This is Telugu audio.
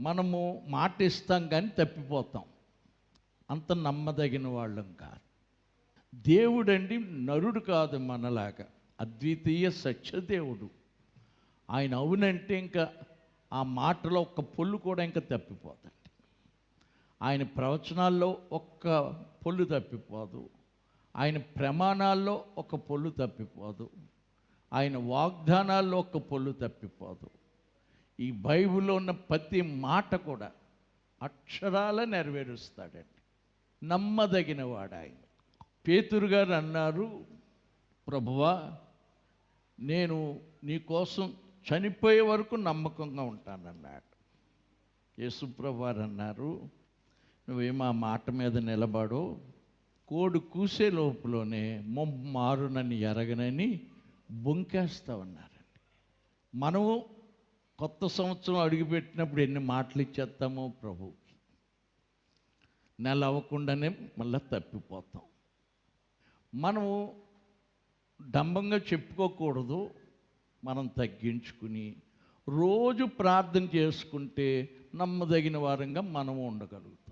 మనము మాట ఇస్తాం కానీ తప్పిపోతాం. అంత నమ్మదగిన వాళ్ళం కాదు. దేవుడండి నరుడు కాదు మనలాగా అద్వితీయ సత్యదేవుడు. ఆయన అవునంటే ఇంకా ఆ మాటలో ఒక్క పొల్లు కూడా ఇంకా తప్పిపోదండి. ఆయన ప్రవచనాల్లో ఒక్క పొల్లు తప్పిపోదు. ఆయన ప్రమాణాల్లో ఒక పొల్లు తప్పిపోదు. ఆయన వాగ్దానాల్లో ఒక పొల్లు తప్పిపోదు. ఈ బైబిల్లో ఉన్న ప్రతి మాట కూడా అక్షరాల నెరవేరుస్తాడండి నమ్మదగిన వాడు ఆయన పేతురు గారు అన్నారు ప్రభువా నేను నీ కోసం చనిపోయే వరకు నమ్మకంగా ఉంటానన్నాడు. యేసుప్రభువారు అన్నారు నువ్వేమో ఆ మాట మీద నిలబడు కోడి కూసే లోపులోనే మొమ్మ మారునని ఎరగనని బొంకేస్తామన్నారండి మనము కొత్త సంవత్సరం అడుగుపెట్టినప్పుడు ఎన్ని మాటలు ఇచ్చేస్తామో ప్రభువుకి నెల అవ్వకుండానే మళ్ళీ తప్పిపోతాం. మనము డంబంగా చెప్పుకోకూడదు మనం తగ్గించుకుని రోజు ప్రార్థన చేసుకుంటే నమ్మదగిన వారంగా మనము ఉండగలుగుతాం.